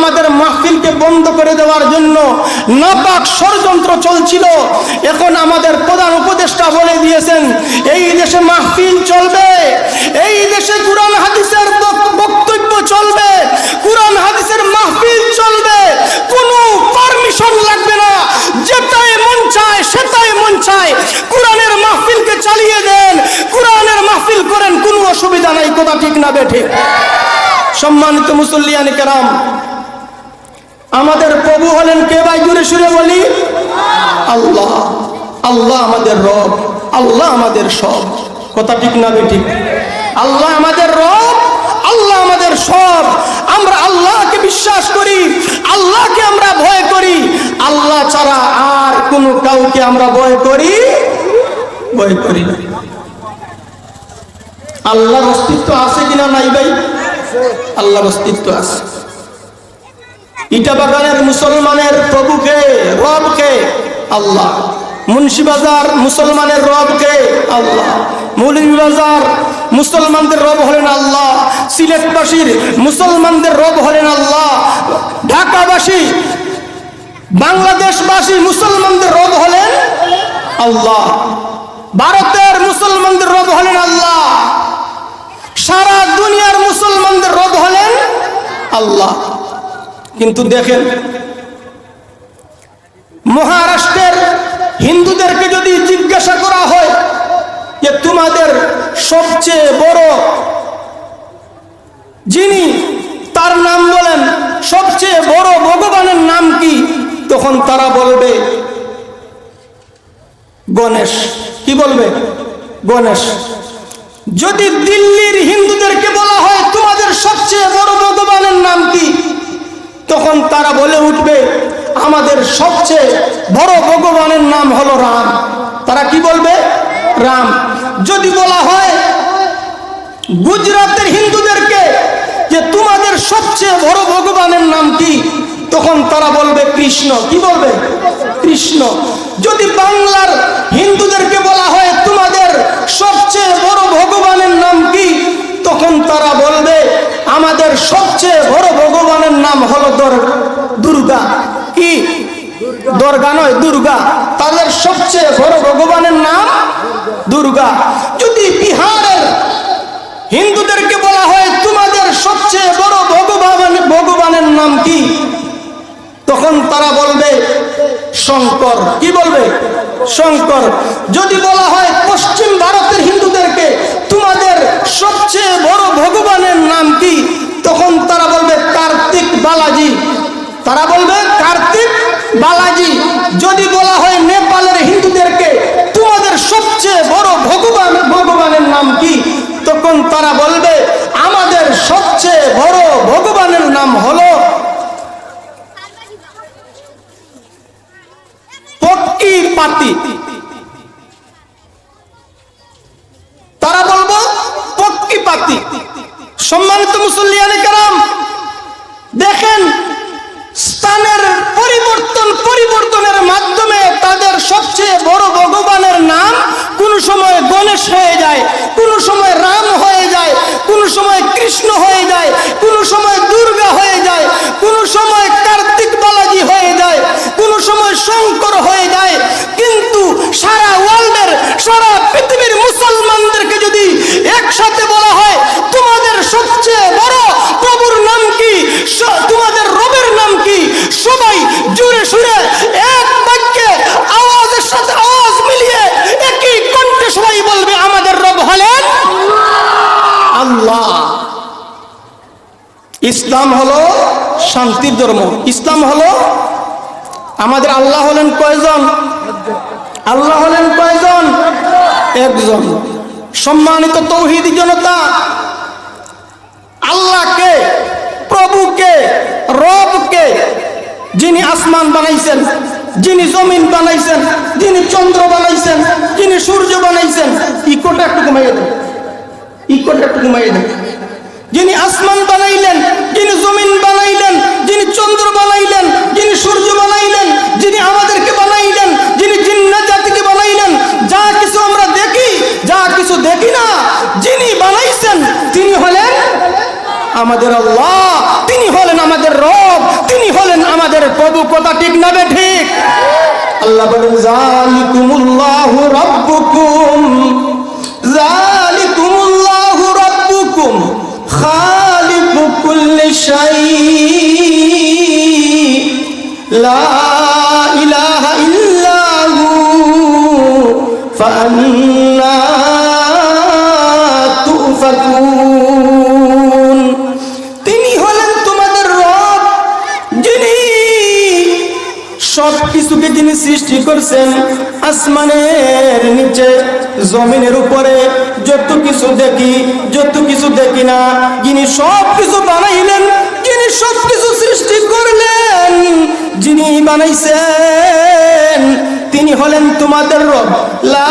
আমাদের মাহফিলকে বন্ধ করে দেওয়ার জন্য নাপাক ষড়যন্ত্র চলছিল। এখন আমাদের প্রধান উপদেষ্টা বলে দিয়েছেন, এই দেশে মাহফিল চলবে, এই দেশে কোরআন হাদিসের বক্তব্য চলবে, কোরআন হাদিসের মাহফিল চলবে, কোনো পারমিশন লাগবে না। যেটাই মন চায়, সেটাই মন চায়। কোরআনের মাহফিলকে চালিয়ে দেন, কোরআনের মাহফিল করেন, কোনো অসুবিধা নাই, কথা ঠিক না, বেঠে। সম্মানিত মুসল্লিয়ান কেরাম আমাদের প্রভু হলেন কে ভাই? জুড়ে সুরে বলি। আল্লাহ আল্লাহ আমাদের রব, আল্লাহ আমাদের সব। কথা ঠিক না বেঠিক আল্লাহ আমাদের রব, আল্লাহ আমাদের সব। আমরা আল্লাহকে বিশ্বাস করি, আল্লাহকে আমরা ভয় করি। আল্লাহ ছাড়া আর কোনো কাউকে আমরা ভয় করি ভয় করি না। আল্লাহর অস্তিত্ব আছে কিনা নাই ভাই? আল্লাহর অস্তিত্ব আছে। ইটাবাগানের মুসলমানের প্রভুকে, রবকে, আল্লাহ। মুন্সিবাজার মুসলমানের রবকে, আল্লাহ। মৌলভীবাজার মুসলমানদের রব হলেন আল্লাহ। সিলেটবাসীর মুসলমানদের রব হলেন আল্লাহ। ঢাকাবাসী, বাংলাদেশবাসী মুসলমানদের রব হলেন আল্লাহ। ভারতের মুসলমানদের রব হলেন আল্লাহ। সারা দুনিয়ার মুসলমানদের রব হলেন আল্লাহ। কিন্তু দেখেন, মহারাষ্ট্রের হিন্দুদেরকে যদি জিজ্ঞাসা করা হয় যে তোমাদের সবচেয়ে বড় যিনি, তার নাম বলেন, সবচেয়ে বড় ভগবানের নাম কি? তখন তারা বলবে, গণেশ। কি বলবে? গণেশ। যদি দিল্লির হিন্দুদেরকে বলা হয় তোমাদের সবচেয়ে বড় ভগবানের নাম কি? তখন তারা বলে উঠবে, আমাদের সবচেয়ে বড় ভগবানের নাম হলো রাম। তারা কি বলবে? রাম। যদি বলা হয় গুজরাটের হিন্দুদেরকে যে তোমাদের সবচেয়ে বড় ভগবানের নাম কি, তখন তারা বলবে কৃষ্ণ। কি বলবে? কৃষ্ণ। যদি বাংলার হিন্দুদেরকে বলা হয় তোমাদের সবচেয়ে বড় ভগবানের নাম কি তখন তারা বলবে, আমাদের সবচেয়ে বড় ভগবানের নাম হলো দুর্গা। কি? দুর্গা নয়, দুর্গা। তাদের সবচেয়ে বড় ভগবানের নাম দুর্গা। যদি বিহারের হিন্দুদেরকে বলা হয়, তোমাদের সবচেয়ে বড় ভগবান, ভগবানের নাম কি? তখন তারা বলবে, শঙ্কর। কি বলবে? শঙ্কর। যদি বলা হয়, পশ্চিম ভারতের হিন্দুদেরকে সবচেয়ে বড় ভগবানের নাম কি? তখন তারা বলবে, কার্তিক বালাজি। তারা বলবে, কার্তিক বালাজি। যদি বলা হয় নেপালের হিন্দুদেরকে তোমাদের সবচেয়ে বড় ভগবান, ভগবানের নাম কি? তখন তারা বলবে, আমাদের সবচেয়ে বড় ভগবানের নাম হলো পাতি। তারা বলব পক্কি পাতি। সম্মানিত মুসল্লিয়ানে কারাম, দেখেন, স্থানের পরিবর্তন পরিবর্তনের মাধ্যমে তাদের সবচেয়ে বড় ভগবানের নাম কোন সময় গণেশ হয়ে যায়, কোন সময় রাম হয়ে যায়, কোন সময় কৃষ্ণ হয়ে যায়, কোন সময় দুর্গা হয়ে যায় কোন সময় কার্তিক বালাজি হয়ে যায় কোন সময় শঙ্কর হয়ে যায় কিন্তু সারা ওয়ার্ল্ডের সারা পৃথিবীর মুসলমানদেরকে যদি একসাথে বলা হয় তোমাদের সবচেয়ে বড় প্রভুর নাম কি স- তোমাদের রবের নাম কি সবাই জুড়ে সুরে এক বাক্যে আওয়াজের সাথে আওয়াজ মিলিয়ে একই কণ্ঠে সবাই বলবে আমাদের রব হলেন আল্লাহ ইসলাম হলো শান্তির ধর্ম। ইসলাম হলো আমাদের আল্লাহ হলেন কয়জন? আল্লাহ হলেন কয়জন? একজন। সম্মানিত তৌহিদি জনতা, আল্লাহকে, প্রভুকে, রবকে যিনি আসমান বানাইছেন, যিনি জমিন বানাইছেন, যিনি চন্দ্র বানাইছেন, যিনি সূর্য বানাইছেন ইকোটা একটু কমাইয়ে দেন। ইকোটা একটু কমাইয়ে দেন। যিনি আসমান চন্দ্র বানাইলেন, যিনি সূর্য বানাইলেন, যিনি আমাদেরকে বানাইলেন, যিনি জিন্নাত জাতিকে বানাইলেন, যা কিছু আমরা দেখি, যা কিছু দেখি না, যিনি বানাইছেন, তিনি হলেন আমাদের আল্লাহ, তিনি হলেন আমাদের রব প্রভু, কথা ঠিক না বে ঠিক? আল্লাহ বলেন, জালিকুমুল্লাহু রাব্বুকুম জালিকুমুল্লাহু রাব্বুকুম খালিকু কুল্লি শাই ফাআন্না তুফাকুন। তিনি হলেন তোমাদের রব, যিনি সব কিছুকে যিনি সৃষ্টি করছেন আসমানের নিচে, জমিনের উপরে। যত কিছু দেখি, যত কিছু দেখি না, যিনি সব কিছু বানাইলেন, যিনি সব কিছু যিনি বানাইছেন, তিনি হলেন তোমাদের রব। লা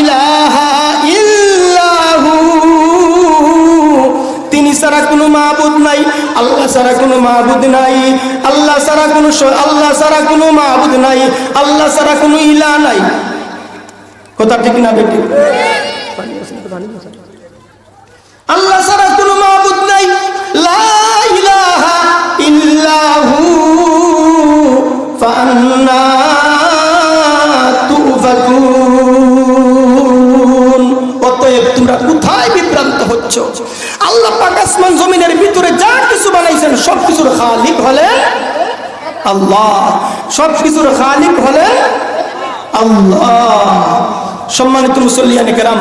ইলাহা তিনি ছাড়া কোনো মাহবুদ নাই, আল্লাহ ছাড়া কোনো মাহবুদ নাই, আল্লাহ ছাড়া কোনো আল্লাহ ছাড়া কোনো মাহবুদ নাই, আল্লাহ ছাড়া কোনো ইলা নাই। কথা ঠিক না বেটি আল্লাহ ছাড়া জমিনের ভিতরে যা কিছু বানাইছেন সব কিছুর খালিক হলেন আল্লাহ। সব কিছুর খালিক হলেন আল্লাহ। সম্মানিত মুসল্লিয়ান কেরাম,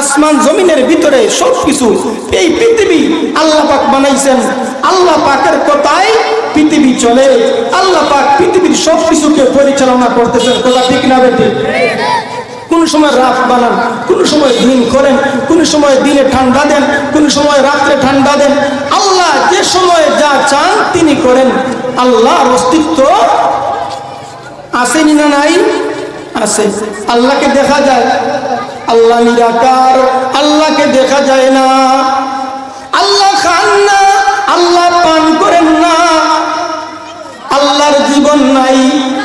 আসমান জমিনের ভিতরে সব কিছু এই পৃথিবী আল্লাহ পাক বানাইছেন। আল্লাহ পাকের কথায় পৃথিবী চলে। আল্লাহ পাক পৃথিবীর সব কিছুকে পরিচালনা করতেছেন, কথা ঠিক না বেটি কোন সময় রাত বানান, কোন সময় দিন করেন, কোন সময় দিনে ঠান্ডা দেন, কোন সময় রাত্রে ঠান্ডা দেন। আল্লাহ যে সময় যা চান তিনি করেন। আল্লাহর অস্তিত্ব আসেনি না নাই? আছে। আল্লাহকে দেখা যায়। আল্লাহ নিরাকার, আল্লাহকে দেখা যায় না। আল্লাহ খান না, আল্লাহ পান করেন না। আল্লাহর জীবন নাই,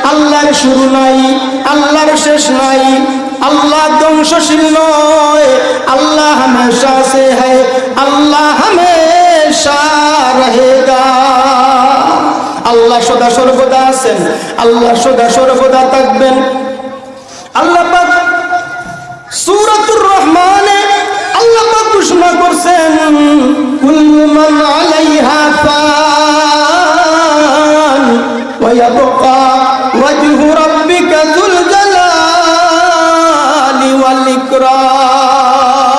আল্লাহর শুরু নাই, আল্লাহর শেষ নাই। আল্লাহ ধ্বংসশীল নয়, আল্লাহ হমেশা সে হ্যায় আল্লাহ হমেশা রহেগা। আল্লাহ সদা সর্বদা আছেন, আল্লাহ সদা সর্বদা থাকবেন। আল্লাহ পাক সূরাতুর রহমানে আল্লাহ পাক ঘোষণা করছেন কুল্লু মান আলাইহা ফান ওয়া ইয়াবকা ওয়াজহু রাব্বিকা ইকরাম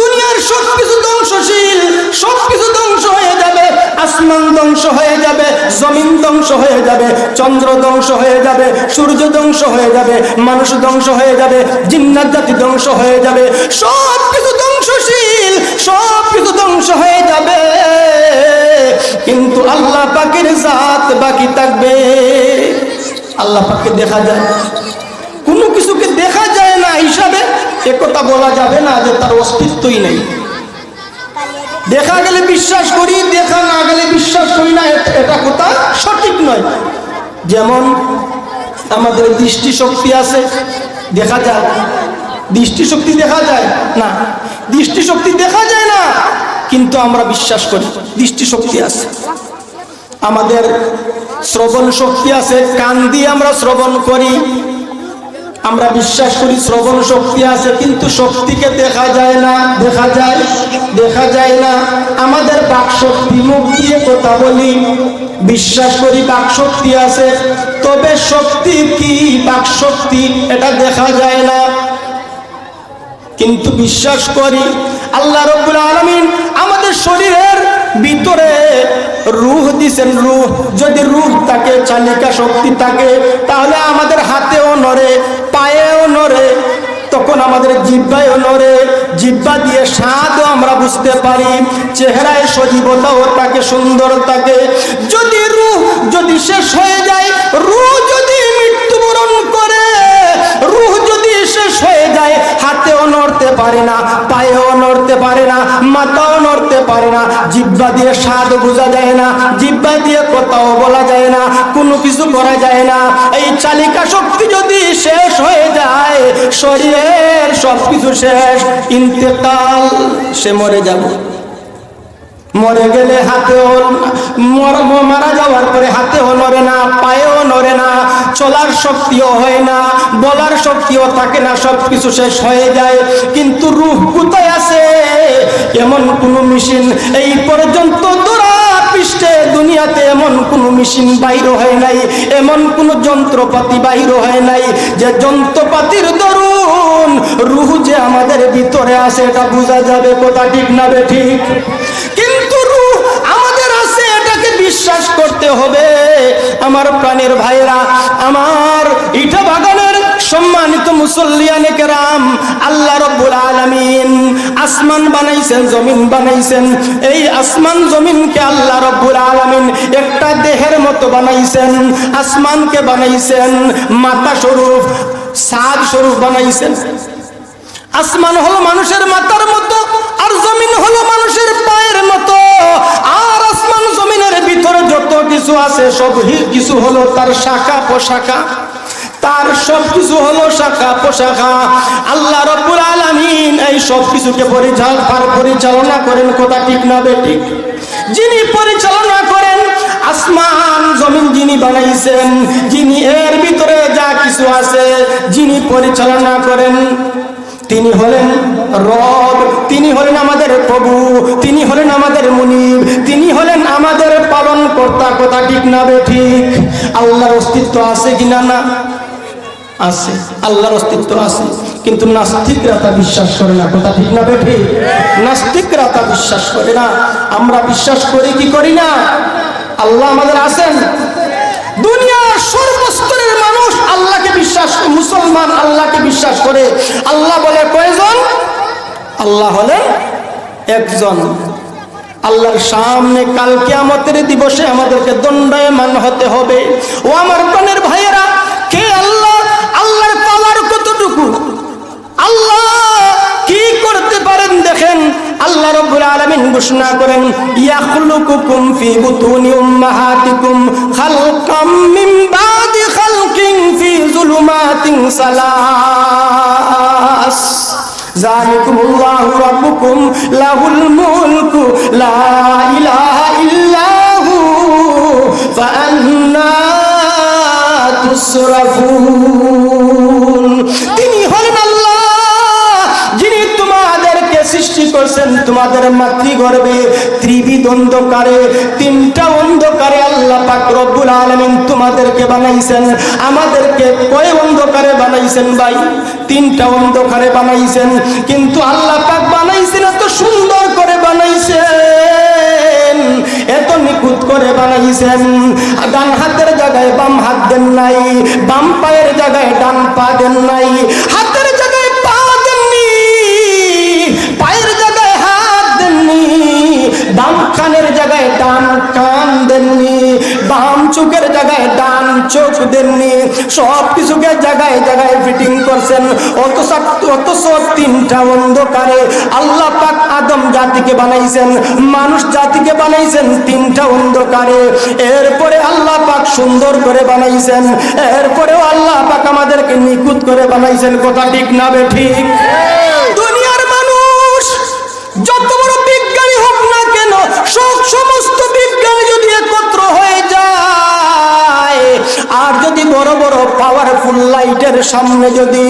দুনিয়ার সবকিছু ধ্বংসশীল, সবকিছু ধ্বংস হয়ে যাবে, আসমান ধ্বংস হয়ে যাবে, জমিন ধ্বংস হয়ে যাবে, চন্দ্র ধ্বংস হয়ে যাবে, সূর্য ধ্বংস হয়ে যাবে, মানুষ ধ্বংস হয়ে যাবে, জিন্নাত জাতি ধ্বংস হয়ে যাবে সব কিছু ধ্বংসশীল সব কিছু ধ্বংস হয়ে যাবে। কিন্তু আল্লাহ পাকের জাত বাকি থাকবে। আল্লাহ পাককে দেখা যায়। কোনো কিছুকে দেখা যায় না হিসাবে একথা বলা যাবে না যে তার অস্তিত্বই নেই। দেখা গেলে বিশ্বাস করি, দেখা না গেলে বিশ্বাস করি না এটা- কথা সঠিক নয়। যেমন আমাদের দৃষ্টি শক্তি আছে, দেখা যায়। দৃষ্টি শক্তি দেখা যায়? না। দৃষ্টি শক্তি দেখা যায় না, কিন্তু আমরা বিশ্বাস করি দৃষ্টি শক্তি আছে। আমাদের শ্রবণ শক্তি আছে, কান দিয়ে আমরা শ্রবণ করি আমরা বিশ্বাস করি শ্রবণ শক্তি আছে, কিন্তু শক্তিকে দেখা যায় না, দেখা যায় দেখা যায় না। আমাদের বাকশক্তি মুখ দিয়ে কথা বলি, বিশ্বাস করি বাকশক্তি আছে, তবে শক্তি কি? বাক শক্তি এটা দেখা যায় না। কিন্তু বিশ্বাস করি, আল্লাহ রব্বুল আলমিন আমাদের শরীরের ভিতরে রুহ দিছেন, রুহ। যদি রুহ থাকে, চালিকা শক্তি থাকে, তাহলে আমাদের হাতেও নড়ে, পায়েও নড়ে, তখন আমাদের জিব্বায়ও নড়ে। জিব্বা দিয়ে স্বাদও আমরা বুঝতে পারি, চেহারায় সজীবতাও থাকে, সুন্দর থাকে। যদি রুহ যদি শেষ হয়ে যায়, রুহ যদি মৃত্যুবরণ করে, রুহ যদি শেষ হয়ে যায় নড়তে পারে না, পায়েও নড়তে পারে না, মাথাও নড়তে পারে না, জিব্বা দিয়ে স্বাদ বোঝা যায় না, জিব্বা দিয়ে কথাও বলা যায় না, কোনো কিছু করা যায় না। এই চালিকা শক্তি যদি শেষ হয়ে যায়, শরীরের সব কিছু শেষ, ইন্তেকাল, সে মরে যাবে। মরে গেলে হাতেও মর- ম- মারা যাওয়ার পরে হাতেও নড়ে না, পায়েও নড়ে না, চলার শক্তিও হয় না, বলার শক্তিও থাকে না সব কিছু শেষ হয়ে যায়। কিন্তু রূহ কোথায় আছে? এমন কোন মেশিন এই পর্যন্ত দুনিয়াতে এমন কোন মেশিন বাইর হয় নাই, এমন কোন যন্ত্রপাতি বাইর হয় নাই, যে যন্ত্রপাতির দরুন রুহ যে আমাদের ভিতরে আছে, এটা বোঝা যাবে কোথা ঠিক না বে ঠিক? করতে হবে। আমার প্রাণের ভাইরা আমার ইটা বাগানের সম্মানিত মুসল্লিয়ানে আল্লাহ রব্বুল আলামিন আসমান বানাইছেন, জমিন বানাইছেন। এই আসমান জমিনকে আল্লাহ রব্বুল আলামিন একটা দেহের মতো বানাইছেন, আসমানকে বানাইছেন, মাথা স্বরূপ, সাদ স্বরূপ বানাইছেন। আসমান হলো মানুষের মাতার মতো। আর জমিন হলো মানুষের পায়ের মতো, আর আসমান জমিনের ভিতরে যত কিছু আছে, সব কিছু হলো তার শাখা পোশাখা। তার সব কিছু হলো শাখা পোশাখা। আল্লাহ রব্বুল আলামিন এই সব কিছুকে পরিচাল পার পরিচালনা করেন, কথা ঠিক না বেঠিক যিনি পরিচালনা করেন, আসমান, জমিন যিনি বানাইছেন, যিনি এর ভিতরে যা কিছু আছে, যিনি পরিচালনা করেন তিনি হলেন রব, তিনি হলেন আমাদের প্রভু, তিনি হলেন আমাদের মুনিব, তিনি হলেন আমাদের পালন কর্তা, কথা ঠিক না বে ঠিক? আল্লাহর অস্তিত্ব আছে কিনা না? আছে, আল্লাহর অস্তিত্ব আছে। কিন্তু নাস্তিকরা তা বিশ্বাস করে না, কথা ঠিক না বে ঠিক? নাস্তিকরা তা বিশ্বাস করে না। আমরা বিশ্বাস করি কি করি না? আল্লাহ আমাদের আছেন। দুনিয়ার মানুষ আল্লাহকে বিশ্বাস, মুসলমান আল্লাহকে বিশ্বাস করে। আল্লাহ বলে কয়জন? আল্লাহ হলেন একজন। আল্লাহর সামনে কাল কিয়ামতের দিবসে আমাদেরকে দণ্ডায়মান হতে হবে। ও আমার প্রাণের ভাইয়েরা, কে আল্লাহ? আল্লাহর পাওয়ার কতটুকু? আল্লাহ কি করতে পারেন দেখেন? আল্লাহ রাব্বুল আলামিন ঘোষণা করেন, ইয়াখলুকুকুম ফি বুতুনি উম্মাহাতিকুম খালকাম মিন খালকিন জুলুমাতিন সালাস যালিকুমুল্লাহু রাব্বুকুম লাহুল মুলকু লা ইলাহা ইল্লাহু ফাআন্না তুসরাফুন করছেন তোমাদের মাতৃগর্ভে ত্রিবিধ অন্ধকারে তিনটা অন্ধকারে আল্লাহ পাক রব্বুল আলামিন তোমাদেরকে বানাইছেন। আমাদেরকে কয় অন্ধকারে বানাইছেন ভাই? তিনটা অন্ধকারে বানাইছেন, কিন্তু আল্লাহ পাক বানাইছেন, এত সুন্দর করে বানাইছেন, এত নিখুঁত করে বানাইছেন। ডান হাতের জায়গায় বাম হাত দেন নাই, বাম পায়ের জায়গায় ডান পা দেন নাই সব কিছুকে জায়গায় জায়গায় ফিটিং করছেন। অথচ অথচ তিনটা অন্ধকারে আল্লাহ পাক আদম জাতিকে বানাইছেন, মানুষ জাতিকে বানাইছেন তিনটা অন্ধকারে। এরপরে আল্লাহ পাক সুন্দর করে বানাইছেন, এরপরেও আল্লাহ পাক আমাদেরকে নিখুঁত করে বানাইছেন। কথা ঠিক না বে ঠিক? দুনিয়ার মানুষ যত বড় বিজ্ঞানী হোক না কেন, সব সমস্ত বিজ্ঞানী যদি একত্র হয়ে যায় আর যদি বড় বড় পাওয়ারফুল লাইটের সামনে যদি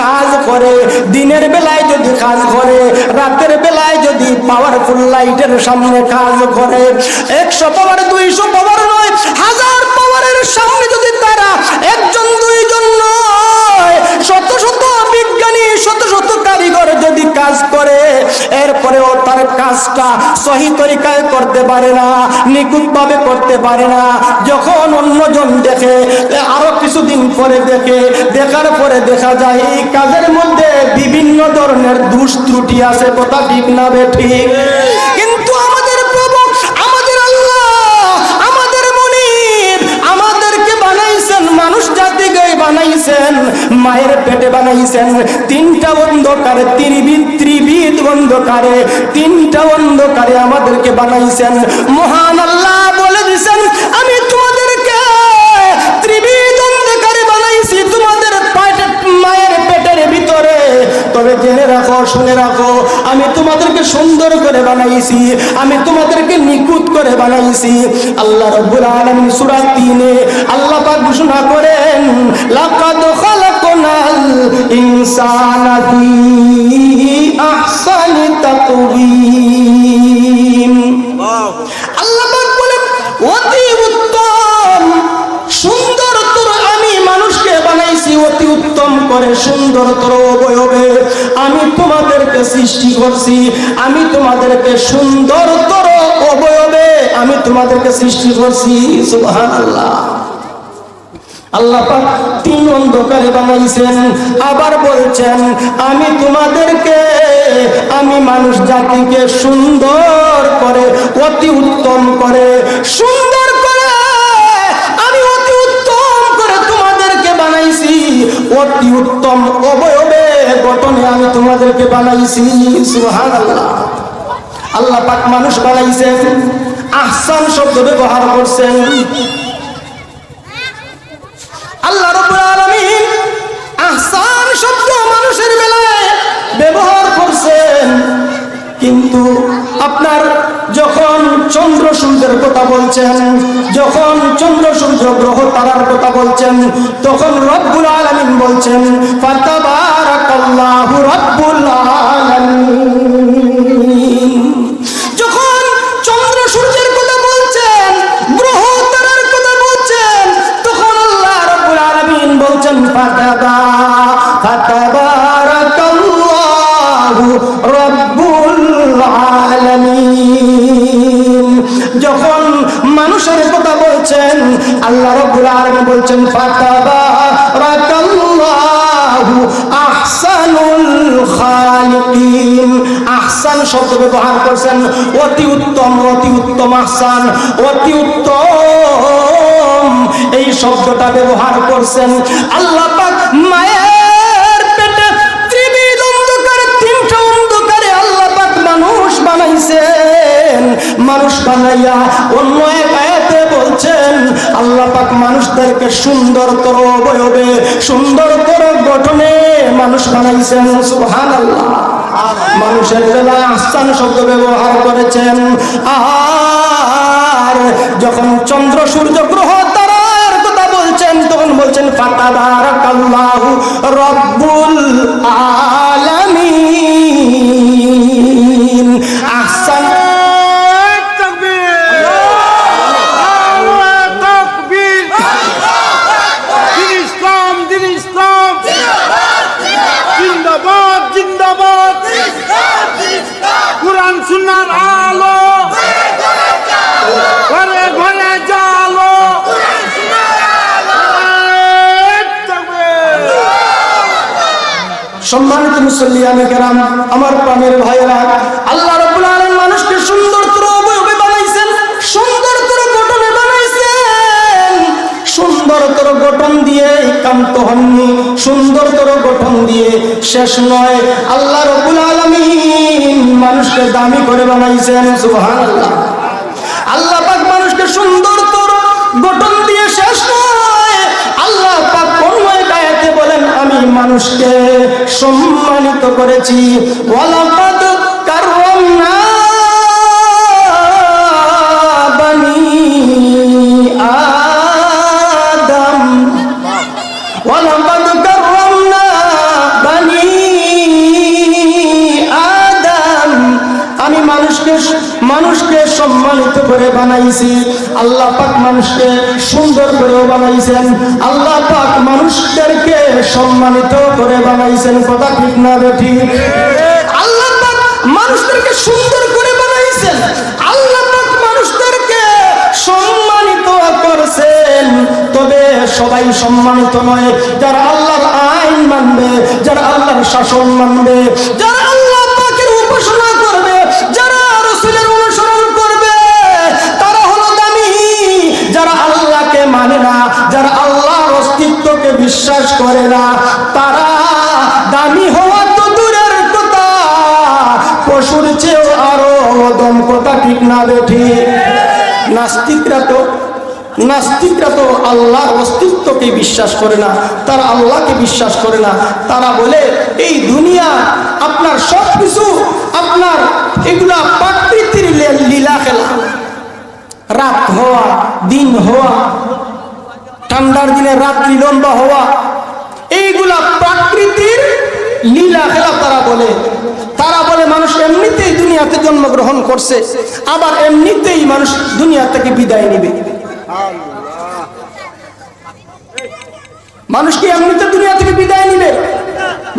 কাজ করে, দিনের বেলায় যদি কাজ করে, রাতের বেলায় যদি পাওয়ারফুল লাইটের সামনে কাজ করে, একশো পাওয়ার দুইশো পাওয়ার নয়, হাজার পাওয়ারের সামনে যদি তারা একজন, দুইজন নয়, শত শত বিজ্ঞানী, শত শত কারিগর যদি কাজ করে, এরপরেও তার কাজটা সহি তরিকায় করতে পারে না নিখুঁত ভাবে করতে পারে না। যখন অন্যজন দেখে আরও কিছুদিন পরে দেখে, দেখার পরে দেখা যায় এই কাজের মধ্যে বিভিন্ন ধরনের দুষ আছে, কথা ঠিক না বে ঠিক। বানাইছেন, মায়ের পেটে বানাইছেন। তিনটা অন্ধকারে ত্রিবিদ ত্রিবিদ অন্ধকারে, তিনটা অন্ধকারে আমাদেরকে বানাইছেন। মহান আল্লাহ বলে দিছেন আমি তবে জেনে রাখো, শুনে রাখো, আমি তোমাদেরকে সুন্দর করে বানাইছি, আমি তোমাদেরকে নিখুঁত করে বানাইছি। আল্লাহ রব্বুল আলামিন সূরা 3 আল্লাহ পাক ঘোষণা করেন, লাকাদ খালাকনাল ইনসানা ফি আহসানি তাকওয়িম। বানাইছি, অতি উত্তম করে সুন্দরতর অবয়বে আমি তোমাদেরকে সৃষ্টি করছি, আমি তোমাদেরকে সুন্দরতর অবয়বে আমি তোমাদেরকে সৃষ্টি করছি আল্লাহ তিন অন্ধকারে বানাইছেন, আবার বলছেন, আমি তোমাদেরকে, আমি মানুষ জাতিকে সুন্দর করে, অতি উত্তম করে, সুন্দর বানাইছি, অতি উত্তম অবয়বে গঠনে আমি তোমাদেরকে বানাইছি, সুবহানাল্লাহ। আল্লাহ পাক মানুষ বানাইছেন, আহসান শব্দ ব্যবহার করছেন। আল্লাহ আহসান শব্দ মানুষের বেলায় ব্যবহার করছেন। কিন্তু আপনার যখন চন্দ্র সূর্যের কথা বলছেন, যখন চন্দ্র সূর্য গ্রহ তারার কথা বলছেন, তখন রব্বুল আলামিন বলছেন আলামিন। যখন চন্দ্র সূর্যের কথা বলছেন বলছেন তখন মানুষের কথা বলছেন, আল্লাহ রাব্বুল আলামিন বলছেন ফাতাবারাকাল্লাহু আহসানুল খালিকিন। আহসান শব্দ ব্যবহার করছেন, অতি উত্তম অতি উত্তম আহসান, অতি উত্তম। এই শব্দটা ব্যবহার করছেন, আল্লাহ পাক মায়ের মানুষ বানাইয়া অন্য আল্লাহ পাক মানুষদেরকে সুন্দরতর অবয়বে সুন্দরতর গঠনে মানুষ বানাইছেন, সুবহানাল্লাহ। মানুষের বেলায় আস্থান শব্দ ব্যবহার করেছেন, আর যখন চন্দ্র সূর্য গ্রহ তারার কথা বলছেন, তখন বলছেন, ফাতাবারাকাল্লাহু রব্বুল আলামিন সম্মানিত কেরাম, আমার প্রাণের আল্লাহ মানুষকে সুন্দরতর সুন্দরতর গঠনে দিয়ে হননি সুন্দরতর গঠন দিয়ে শেষ নয়। আল্লাহ রাব্বুল আলামিন মানুষকে দামি করে বানাইছেন, সুবহানাল্লাহ। আল্লাহ পাক মানুষকে সুন্দরতর গঠন দিয়ে শেষ নয়। আমি মানুষকে সম্মানিত করেছি। মানুষকে মানুষকে সম্মানিত করে বানাইছি। আল্লাহ পাক মানুষকে সুন্দর করে বানাইছেন। আল্লাহ সম্মানিত করে বানাইছেন কথা ঠিক না বেঠি আল্লাহ মানুষদেরকে সুন্দর করে বানাইছেন। আল্লাহ মানুষদেরকে সম্মানিত করছেন। তবে সবাই সম্মানিত নয়, যারা আল্লাহর আইন মানবে, যারা আল্লাহর শাসন মানবে, যারা করে না। তারা দামি হওয়া তো দূরের কথা। পশুর চেয়েও আরও দম কথা ঠিক না বেঠি নাস্তিকরা তো নাস্তিকরা তো আল্লাহর অস্তিত্বকে বিশ্বাস করে না, তারা আল্লাহকে বিশ্বাস করে না। তারা বলে, এই দুনিয়া আপনার সব কিছু আপনার এগুলা প্রাকৃতির লীলা খেলা। রাত হওয়া, দিন হওয়া, ঠান্ডার দিনে রাত্রি লম্বা হওয়া এইগুলা প্রাকৃতির লীলা খেলা তারা বলে। তারা বলে মানুষ এমনিতেই দুনিয়াতে জন্মগ্রহণ করছে, আবার এমনিতেই মানুষ দুনিয়া থেকে বিদায় নিবে। মানুষ কি এমনিতে দুনিয়া থেকে বিদায় নিবে?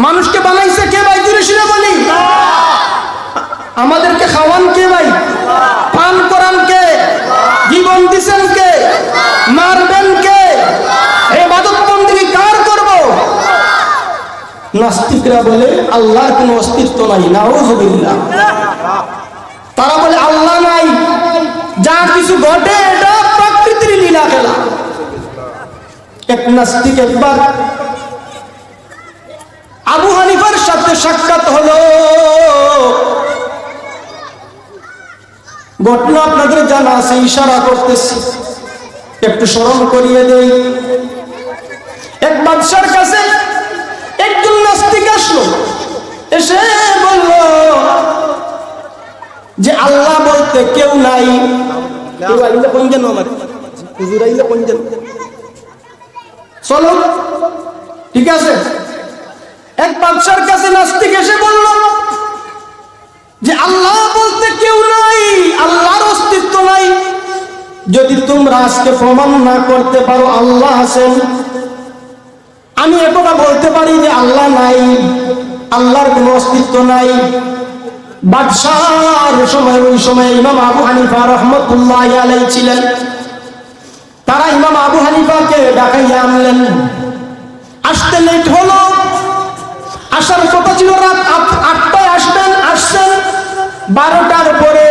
মানুষকে বানাইছে কে ভাই? দূরে সুরে বলি। আমাদেরকে খাওয়ান কে ভাই? পান করান কে? জীবন দিছেন কে? মারবেন কে এবাদত বন্দিগি কার করব নাস্তিকরা বলে, আল্লাহর কোনো অস্তিত্ব নাই, নাউজুবিল্লাহ। তারা বলে, আল্লাহ নাই, যা কিছু ঘটে এটা প্রকৃতির লীলা খেলা। এক নাস্তিক একবার আবু হানিফার সাথে সাক্ষাৎ হলো। ঘটনা আপনাদের জানা আছে, ইশারা করতেছি। একটু স্মরণ করিয়ে দেই। এক বাদশার কাছে একজন নাস্তিক আসলো এসে বলল যে আল্লাহ বলতে কেউ নাই। কেউ আইলে কোন যেন আমার? হুজুর আইলে কোন যেন? চলো ঠিক আছে। এক বাদশার কাছে নাস্তিক এসে বলল যে আল্লাহ বলতে কেউ নাই আল্লাহর অস্তিত্ব নাই। যদি তোমরা আজকে প্রমাণ না করতে পারো আল্লাহ আছেন আমি একথা বলতে পারি যে আল্লাহ নাই, আল্লাহর কোনো অস্তিত্ব নাই। বাদশার সময়, ওই সময় ইমাম আবু হানিফা রহমতুল্লাহ আলাই ছিলেন। তারা ইমাম আবু হানিফাকে ডাকাইয়া আনলেন। আসতে লেট হলো। আসার কথা ছিল রাত আটটায় আসবেন, আসছেন। বারোটার পরে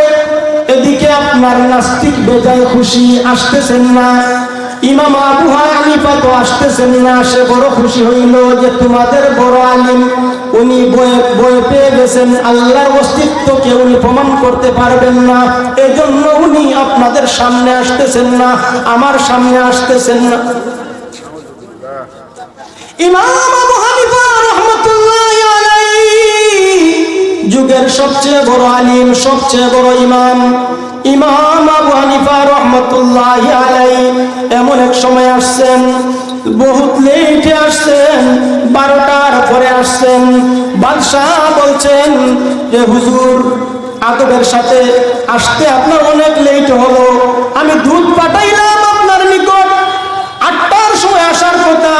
এদিকে আপনার নাস্তিক বেজায় খুশি, আসতেছেন না। ইমাম আবু হানিফা তো আসতেছেন না, সে বড় খুশি হইল যে তোমাদের বড় আলিম, উনি বয়ে পেয়ে গেছেন, আল্লাহর অস্তিত্বকে উনি প্রমাণ করতে পারবেন না, এজন্য উনি আপনাদের সামনে আসতেছেন না, আমার সামনে আসতেছেন না। ইমাম আবু যুগের সবচেয়ে বড় আলিম, সবচেয়ে বড় ইমাম ইমাম আবু হানিফা রহমতুল্লাহি এমন এক সময় আসছেন, বহুত লেটে আসছেন, বারোটার পরে আসছেন। বাদশাহ বলছেন যে, হুজুর, আদবের সাথে আসতে আপনার অনেক লেট হলো। আমি দুধ পাঠাইলাম আপনার নিকট। আটটার সময় আসার কথা।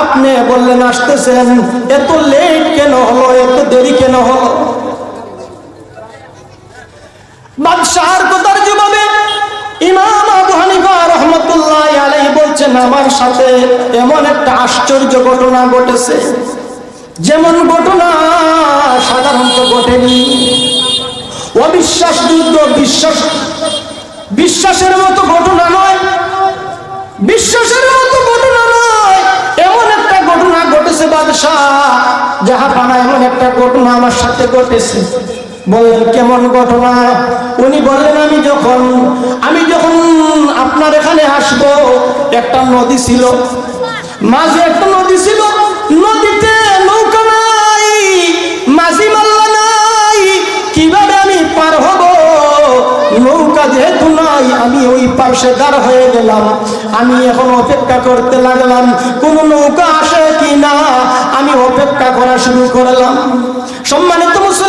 আপনি বললেন, আসতেছেন। এত লেট কেন হলো? এত দেরি কেন হলো? বাদশাহর কথার রহমতুল্লাহ বলছেন আমার সাথে এমন একটা আশ্চর্য ঘটনা ঘটেছে। যেমন ঘটনা সাধারণত ঘটেনি। অবিশ্বাস যুদ্ধ বিশ্বাস, বিশ্বাসের মতো ঘটনা নয়। বিশ্বাসের মতো ঘটনা নয়। এমন একটা ঘটনা ঘটেছে বাদশাহ, যাহা পানা এমন একটা ঘটনা আমার সাথে ঘটেছে। বললেন কেমন ঘটনা? উনি বললেন, আমি যখন আমি যখন আপনার এখানে আসব, একটা নদী ছিল। মাঝে একটা নদী ছিল। নদীতে নৌকা নাই, মাঝি মাল্লা নাই। কীভাবে আমি পার হব? নৌকা যেহেতু নাই, আমি ওই পাশে দাঁড় হয়ে গেলাম। আমি এখন অপেক্ষা করতে লাগলাম, কোন নৌকা আসে কি না আমি অপেক্ষা করা শুরু করলাম। সম্মানিত মুসলিয়ানে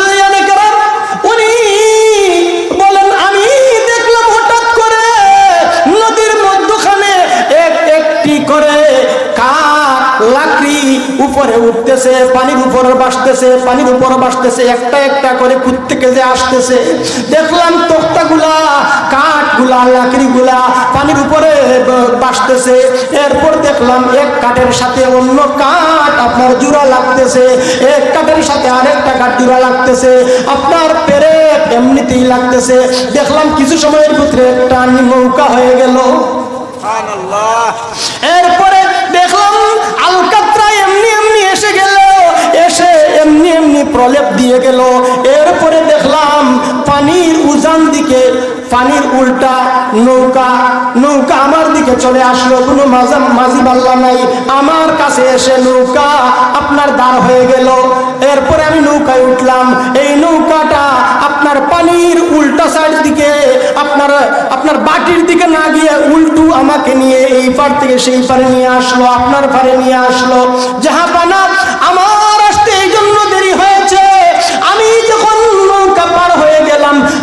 উপরে উঠতেছে পানির উপরে বাসতেছে পানির উপরে বাসতেছে একটা একটা করে কুত্তেকে যে আসতেছে। দেখলাম তক্তাগুলা কাঠগুলা লাকড়িগুলা পানির উপরে বাসতেছে। এরপর দেখলাম এক কাঠের সাথে অন্য কাঠ আপনার জোড়া লাগতেছে। এক কাঠের সাথে আরেকটা কাঠ জোড়া লাগতেছে। আপনার পেরে এমনিতেই লাগতেছে। দেখলাম কিছু সময়ের ভিতরে একটা নৌকা হয়ে গেল। এরপরে দেখলাম এমনি এসে গেল এসে এমনি এমনি প্রলেপ দিয়ে গেল। এরপরে দেখলাম পানির উজান দিকে পানির উল্টা নৌকা নৌকা আমার দিকে চলে আসলো, কোনো মাঝা মাঝি পাল্লা নাই। আমার কাছে এসে নৌকা আপনার দাঁড় হয়ে গেল। এরপরে আমি নৌকায় উঠলাম। এই নৌকাটা আপনার পানির উল্টা সাইড দিকে, আপনার আপনার বাটির দিকে না গিয়ে উল্টু আমাকে নিয়ে এই পার থেকে সেই পারে নিয়ে আসলো, আপনার পারে নিয়ে আসলো। যাহা পানা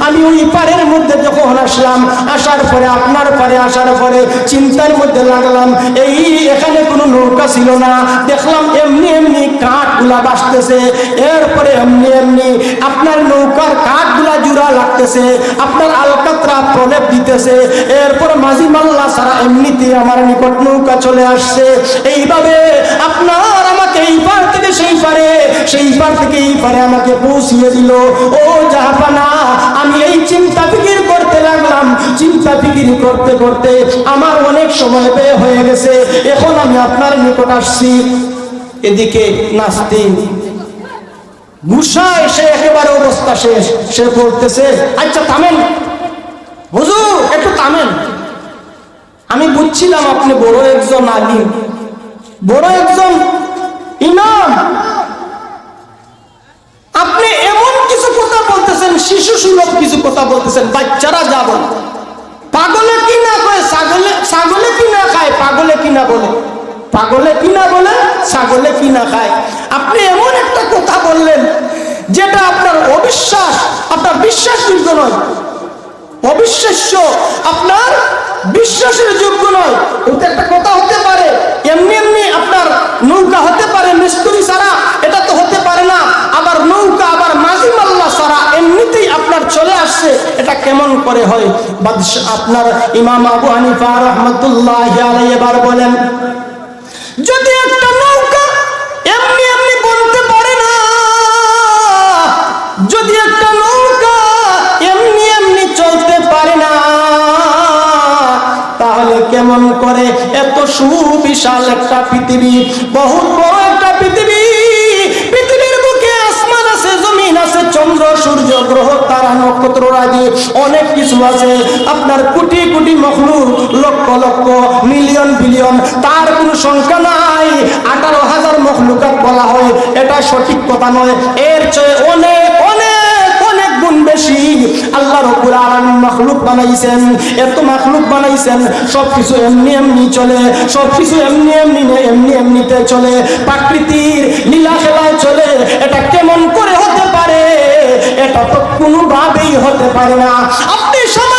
আমি ওই পারের মধ্যে যখন আসলাম, আসার পরে, আপনার পারে আসার পরে চিন্তার মধ্যে লাগলাম, এই এখানে কোনো নৌকা ছিল না। দেখলাম এমনি এমনি কাঠগুলা বাসতেছে এরপরে এমনি এমনি আপনার নৌকার কাঠগুলা জুড়া লাগতেছে, আপনার আলকাতরা প্রলেপ দিতেছে, এরপরে মাঝি মাল্লা সারা এমনিতে আমার নিকট নৌকা চলে আসছে। এইভাবে আপনার আমাকে এই পার থেকে সেই পারে, সেই পার থেকে এই পারে আমাকে পৌঁছিয়ে দিল। ও জাহাপানা, আমি এই চিন্তা ফিকির করতে লাগলাম। চিন্তা ফিকির করতে করতে আমার অনেক সময় ব্যয় হয়ে গেছে। এখন আমি আপনার নিকট আসছি। এদিকে নাস্তি গুসা এসে একেবারে অবস্থা শেষ। সে বলতেছে আচ্ছা থামেন। হুজুর, একটু থামেন। আমি বুঝছিলাম আপনি বড় একজন আলিম। বড় একজন আপনি এমন কিছু কথা বলতেছেন, শিশু সুলভ কিছু কথা বলতেছেন, বাচ্চারা যা বলে। পাগলে কি না কয়, ছাগলে ছাগলে কি না খায়, পাগলে কি না বলে? পাগলে কি না বলে, ছাগলে কি না খায়? আপনি এমন একটা কথা বললেন, যেটা আপনার অবিশ্বাস, আপনার বিশ্বাসযোগ্য নয় অবিশ্বাস্য, আপনার বিশ্বাসের যোগ্য নয়। ওটা একটা কথা হতে পারে। এমনি এমনি আপনার নৌকা হতে পারে, মিস্ত্রি ছাড়া। এটা তো হতে পারে না। আবার নৌকা, আবার মাঝি মাল্লা ছাড়া এমনিতেই আপনার চলে আসছে। এটা কেমন করে হয়? আপনার ইমাম আবু হানিফা রহমতুল্লাহ এবার বলেন, যদি একটা নৌকা এমনি এমনি বলতে পারে না, যদি একটা নৌকা তাহলে কেমন করে? এত সুবিশাল একটা পৃথিবী, বহুত বড় একটা পৃথিবী। পৃথিবীর বুকে আসমান আছে, জমিন আছে, চন্দ্র, সূর্য, গ্রহ, তারা নক্ষত্র, রাজি, অনেক কিছু আছে। আপনার কোটি কোটি লক্ষ লক্ষ, মিলিয়ন বিলিয়ন, তার কোনো সংখ্যা নাই। আঠারো হাজার মখলুকাত বলা হয়, এটা সঠিক কথা নয়। এর চেয়ে অনেক বেশি। আল্লাহ রব্বুল আলামিন মখলুক বানাইছেন, এত মখলুক বানাইছেন সব কিছু এমনি এমনি চলে সব কিছু এমনি এমনি এমনি এমনিতে চলে, প্রাকৃতির লীলা খেলায় চলে, এটা কেমন করে হতে পারে? এটা তো কোনোভাবেই হতে পারে না। আপনি সামান্য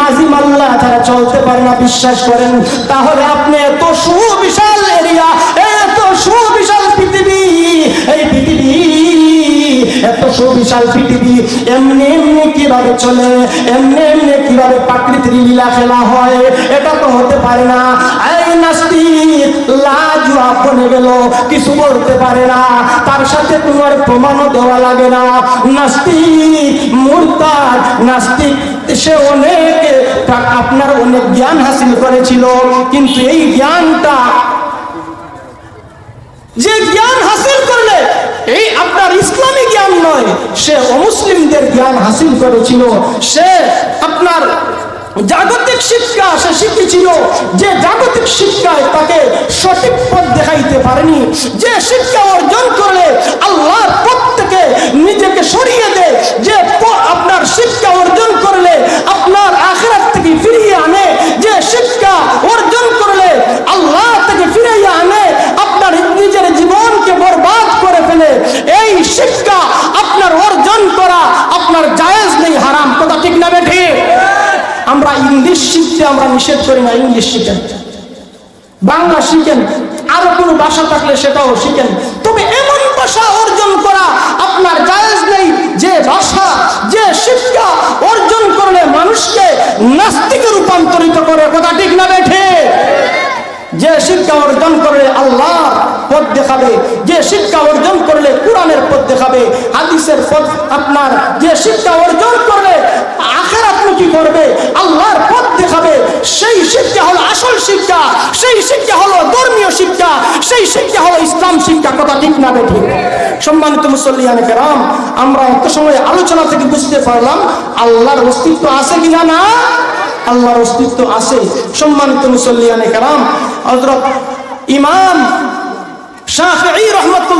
মাঝি মাল্লা যারা চলতে পারে না, বিশ্বাস করেন, তাহলে আপনি এত সুবিশাল এরিয়া, এত সুবিশাল পৃথিবী সুবিশাল পৃথিবী, এমনি এমনি কীভাবে চলে, এমনি এমনি কীভাবে লীলা খেলা হয়, এটা তো হতে পারে না। সে অনেক, আপনার অনেক জ্ঞান হাসিল করেছিল, কিন্তু এই জ্ঞানটা যে জ্ঞান হাসিল করলে এই আপনার ইসলামী জ্ঞান নয়, সে অমুসলিমদের জ্ঞান হাসিল করেছিল, সে আপনার জাগতিক শিক্ষা সে শিখেছিল, যে জাগতিক শিক্ষায় তাকে সঠিক পথ দেখাইতে পারেনি, যে শিক্ষা অর্জন করলে আল্লাহর পথ থেকে নিজেকে সরিয়ে দেয়, যে আপনার শিক্ষা অর্জন করলে আপনার আখেরাত থেকে ফিরিয়ে আনে, যে শিক্ষা অর্জন করলে আল্লাহ থেকে ফিরিয়ে আনে, আপনার নিজের জীবনকে বরবাদ করে ফেলে এই শিক্ষা আপনার অর্জন করা, আপনার জায়েজ নেই, হারাম কথা ঠিক না বেঠি আমরা ইংলিশ শিখতে আমরা নিষেধ করি না, ইংলিশ শিখেন। বাংলা শিখেন। আরও কোনো ভাষা থাকলে সেটাও শিখেন। তবে এমন ভাষা অর্জন করা আপনার জায়েজ নেই, যে ভাষা, যে শিক্ষা অর্জন করলে মানুষকে নাস্তিকে রূপান্তরিত করে, কথা ঠিক না বেঠে যে শিক্ষা অর্জন করলে আল্লাহর পথ দেখাবে, যে শিক্ষা অর্জন করলে কোরআনের পথ দেখাবে, হাদিসের পথ আপনার, যে শিক্ষা অর্জন করলে আখেরাতমুখী করবে, আল্লাহর পথ দেখাবে, সেই শিক্ষা হলো আসল শিক্ষা, সেই শিক্ষা হলো ধর্মীয় শিক্ষা, সেই শিক্ষা হলো ইসলাম শিক্ষা, কথা ঠিক না ঠিক? সম্মানিত মুসল্লিয়ানে কেরাম, আমরা এত সময় আলোচনা থেকে বুঝতে পারলাম, আল্লাহর অস্তিত্ব আছে কিনা না? আল্লাহর অস্তিত্ব আছে। সম্মানিত মুসল্লিয়ানে কালাম হজরত ইমাম শাহ রহমতুল্লাহ